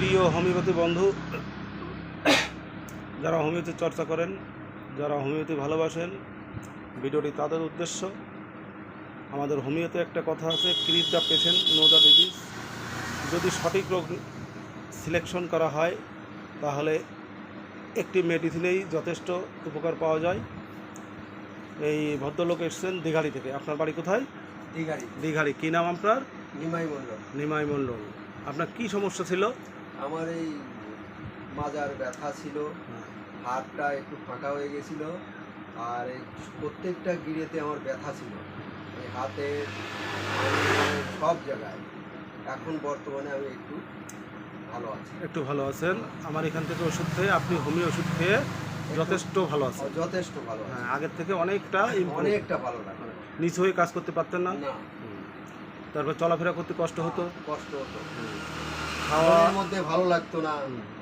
প্রিয় হোমিওপ্যাথি বন্ধু যারা হোমিওপ্যাথি চর্চা করেন যারা হোমিওপ্যাথি ভালোবাসেন ভিডিওটি তাদের উদ্দেশ্য আমাদের হোমিওতে একটা কথা আছে treat the patient no the disease যদি সঠিক রোগ সিলেকশন করা হয় তাহলে একটি মেডিসিনেই যথেষ্ট উপকার পাওয়া যায়। এই ভদ্রলোক এসছেন দীঘাড়ি থেকে। আপনার বাড়ি কোথায়? দীঘারি দীঘাড়ি। কী নাম আপনার? নিমাই মণ্ডল। নিমাই মণ্ডল। আপনার কী সমস্যা ছিল? আমার এই মাজার ব্যথা ছিল হাতটা একটু ফাঁকা হয়ে গেছিল আর এই প্রত্যেকটা গিরেতে আমার ব্যথা ছিল। এই হাতে সব জায়গায়। এখন বর্তমানে আমি একটু ভালো আছি। একটু ভালো আছেন? আমার এখান থেকে ওষুধ খেয়ে আপনি হোমিও ওষুধ খেয়ে যথেষ্ট ভালো আছেন। যথেষ্ট ভালো হ্যাঁ আগের থেকে অনেকটা। অনেকটা ভালো লাগে নিচ হয়ে কাজ করতে পারতেন না। তারপর চলাফেরা করতে কষ্ট হতো। কষ্ট হতো। খাওয়া মনের মধ্যে ভালো লাগতো না।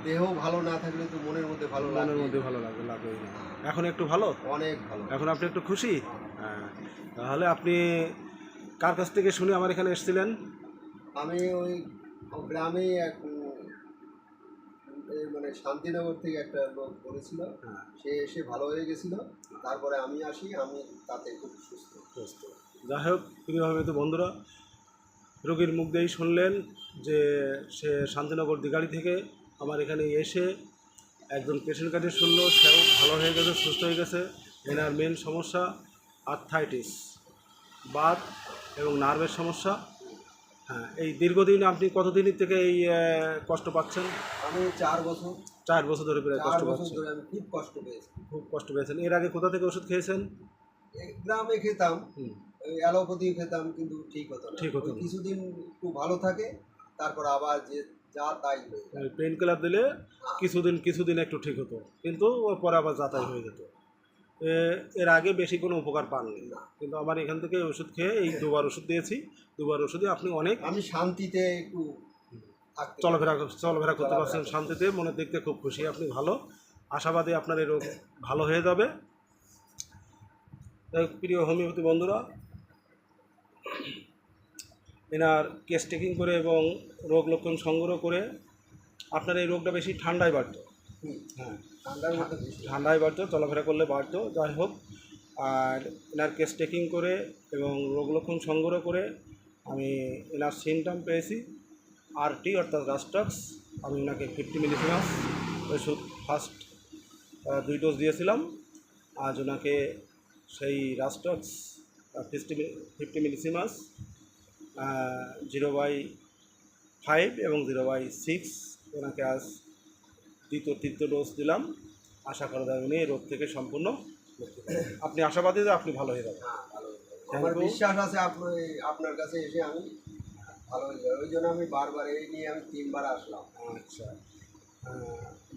দেহ ভালো না থাকলে তো মনের মধ্যে ভালো মনের মধ্যে ভালো লাগে লাগেই না। এখন একটু ভালো? অনেক ভালো। এখন আপনি একটু খুশি? হ্যাঁ। তাহলে আপনি কার কাছ থেকে শুনে আমার এখানে এসেছিলেন? আমি ওই গ্রামেই এক মানে শান্তিনগর থেকে একটা লোক বলেছিল। হ্যাঁ। সে এসে ভালো হয়ে গেছিল। তারপরে আমি আসি আমি তাতে খুব সুস্থ। সুস্থ। যাই হোক প্রিয়ভাবে তো বন্ধুরা রোগীর মুখ দিয়েই শুনলেন যে সে শান্তিনগর দিগাড়ি থেকে আমার এখানে এসে একজন পেশেন্ট কাছে শুনলো সেও ভালো হয়ে গেছে সুস্থ হয়ে গেছে। এনার মেন সমস্যা আর্থাইটিস বাত এবং নার্ভের সমস্যা। হ্যাঁ এই দীর্ঘদিন আপনি কতদিন থেকে এই কষ্ট পাচ্ছেন? আমি চার বছর। চার বছর ধরে প্রায় কষ্ট পাচ্ছেন। আমি খুব কষ্ট পেয়েছি। খুব কষ্ট পেয়েছেন। এর আগে কোথা থেকে ওষুধ খেয়েছেন? গ্রামে খেতাম। অ্যালোপ্যাথি খেতাম কিন্তু ঠিক হতো না। ঠিক হতো না। কিছুদিন একটু ভালো থাকে তারপর আবার যে যা তাই হয়ে পেন কিলার দিলে কিছুদিন কিছুদিন একটু ঠিক হতো কিন্তু ওর পরে আবার যাতায়াত হয়ে যেত। এর আগে বেশি কোনো উপকার পাননি। কিন্তু আমার এখান থেকে ওষুধ খেয়ে এই দুবার ওষুধ দিয়েছি দুবার ওষুধে আপনি অনেক আমি শান্তিতে একটু চলাফেরা চলাফেরা করতে পারছেন শান্তিতে মনের দিক থেকে খুব খুশি আপনি ভালো। আশাবাদী আপনার এই রোগ ভালো হয়ে যাবে। প্রিয় হোমিওপ্যাথি বন্ধুরা এনার কেস টেকিং করে এবং রোগ লক্ষণ সংগ্রহ করে আপনার এই রোগটা বেশি ঠান্ডায় বাড়তো। হ্যাঁ ঠান্ডায় বাড়তো, চলাফেরা করলে বাড়তো, যাই হোক। আর এনার কেস টেকিং করে এবং রোগ লক্ষণ সংগ্রহ করে আমি এনার সিমটাম পেয়েছি। আরটি অর্থাৎ রাস্টক্স আমি ওনাকে ফিফটি মিলিসিমাস ওষুধ ফার্স্ট দুই ডোজ দিয়েছিলাম। আজ ওনাকে সেই rhus tox fifty fifty millesimal zero by five এবং জিরো বাই সিক্স ওনাকে আজ দ্বিতীয় তৃতীয় ডোজ দিলাম। আশা করা যায় উনি রোগ থেকে সম্পূর্ণ। আপনি আশাবাদী যে আপনি ভালো হয়ে যাবেন। হ্যাঁ, আমার. বিশ্বাস আছে আপনার আপনার কাছে এসে আমি ভালো হয়ে যাবে। ওই জন্য আমি বারবার এই নিয়ে আমি তিনবার আসলাম। আচ্ছা।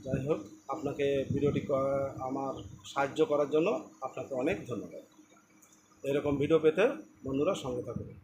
যাই হোক আপনাকে ভিডিওটি আমার সাহায্য করার জন্য আপনাকে অনেক ধন্যবাদ। এরকম ভিডিও পেতে বন্ধুরা সঙ্গে থাকবেন